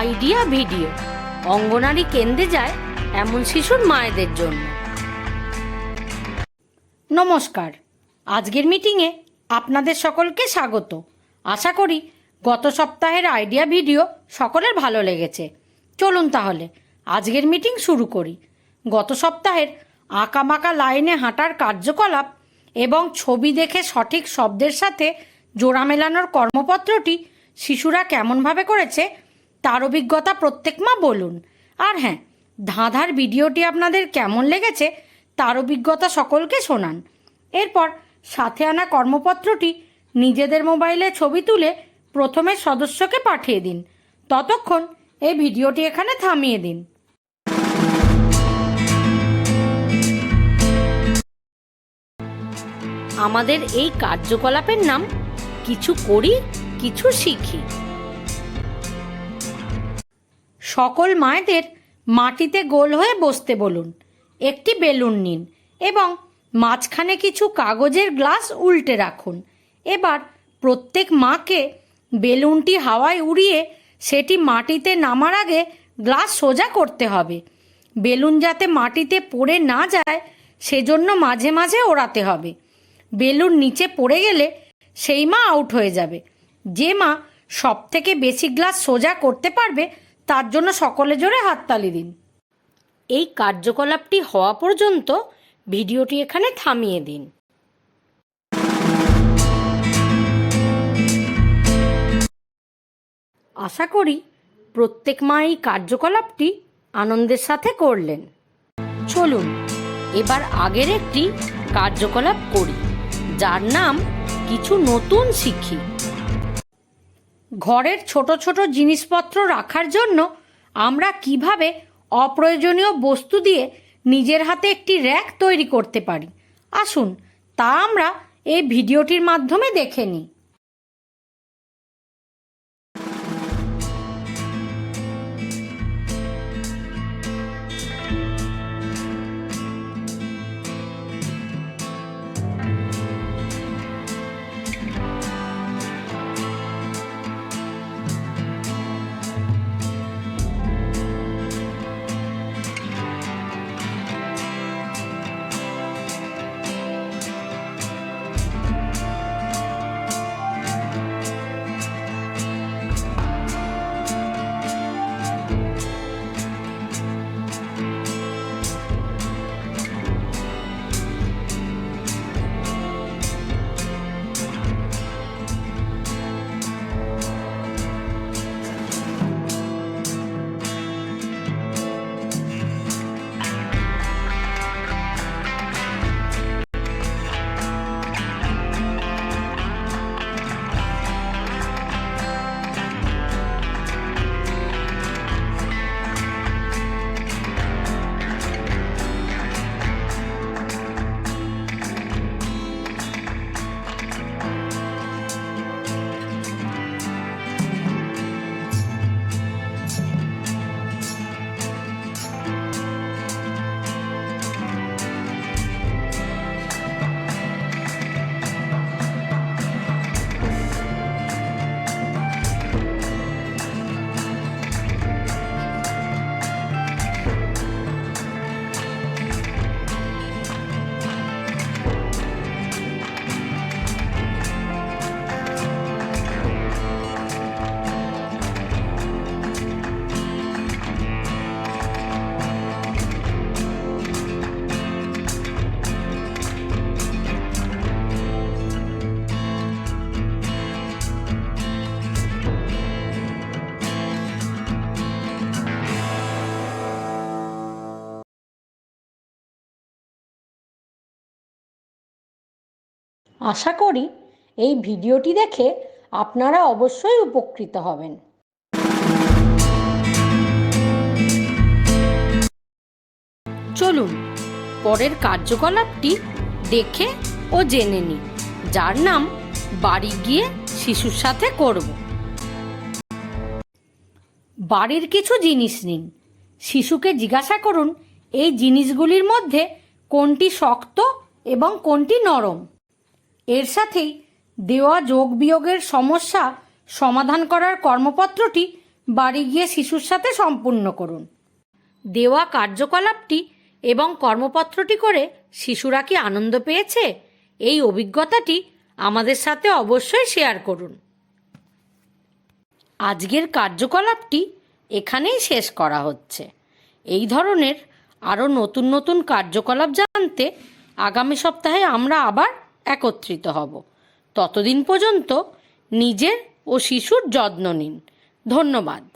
Idea video. অঙ্গনারী কেন্দ্রে যায় এমন শিশুর মায়েদের জন্য। নমস্কার। আজকের মিটিংয়ে আপনাদের সকলকে স্বাগত। আশা করি গত সপ্তাহের আইডিয়া ভিডিও সকলের ভালো লেগেছে। চলুন তাহলে আজকের মিটিং শুরু করি। গত সপ্তাহের আঁকাবাঁকা লাইনে হাঁটার কার্যকলাপ এবং ছবি দেখে সঠিক শব্দের সাথে জোড়া মেলানোর কর্মপত্রটি শিশুরা কেমনভাবে করেছে তার অভিজ্ঞতা প্রত্যেক মা বলুন। আর হ্যাঁ ধাঁধার ভিডিওটি আপনাদের কেমন লেগেছে তার অভিজ্ঞতা সকলকে শোনান। এরপর সাথে আনা কর্মপত্রটি নিজেদের মোবাইলে ছবি তুলে প্রথমে সদস্যকে পাঠিয়ে দিন। ততক্ষণ এই ভিডিওটি এখানে থামিয়ে দিন। আমাদের এই কার্যকলাপের নাম কিছু করি, কিছু শিখি। সকল মায়েদের মাটিতে গোল হয়ে বসতে বলুন। একটি বেলুন নিন এবং মাঝখানে কিছু কাগজের গ্লাস উল্টে রাখুন। এবার প্রত্যেক মাকে বেলুনটি হাওয়ায় উড়িয়ে সেটি মাটিতে নামার আগে গ্লাস সোজা করতে হবে। বেলুন যাতে মাটিতে পড়ে না যায়, সেজন্য মাঝে মাঝে ওড়াতে হবে। বেলুন নিচে পড়ে গেলে সেই মা আউট হয়ে যাবে। যে মা সব থেকে বেশি গ্লাস সোজা করতে পারবে তার জন্য সকলে জোরে হাততালি দিন। এই কার্যকলাপটি হওয়া পর্যন্ত ভিডিওটি এখানে থামিয়ে দিন। আশা করি প্রত্যেক মা এই কার্যকলাপটি আনন্দের সাথে করলেন। চলুন, এবার আগের একটি কার্যকলাপ করি, যার নাম কিছু নতুন শিখি। ঘরের ছোট ছোট জিনিসপত্র রাখার জন্য আমরা কীভাবে অপ্রয়োজনীয় বস্তু দিয়ে নিজের হাতে একটি র্যাক তৈরি করতে পারি? আসুন, তা আমরা এই ভিডিওটির মাধ্যমে দেখে নিই। আশা করি এই ভিডিওটি দেখে আপনারা অবশ্যই উপকৃত হবেন। চলুন, পরের কার্যকলাপটি দেখে ও জেনে নিই, যার নাম বাড়ি গিয়ে শিশুর সাথে করব। বাড়ির কিছু জিনিস নিন। শিশুকে জিজ্ঞাসা করুন, এই জিনিসগুলির মধ্যে কোনটি শক্ত এবং কোনটি নরম? এর সাথেই দেওয়া যোগ বিয়োগের সমস্যা সমাধান করার কর্মপত্রটি বাড়ি গিয়ে শিশুর সাথে সম্পূর্ণ করুন। দেওয়া কার্যকলাপটি এবং কর্মপত্রটি করে শিশুরা কি আনন্দ পেয়েছে, এই অভিজ্ঞতাটি আমাদের সাথে অবশ্যই শেয়ার করুন। আজকের কার্যকলাপটি এখানেই শেষ করা হচ্ছে। এই ধরনের আরও নতুন নতুন কার্যকলাপ জানতে আগামী সপ্তাহে আমরা আবার একত্রিত হব। ততদিন পর্যন্ত নিজের ও শিশুর যত্ন নিন। ধন্যবাদ।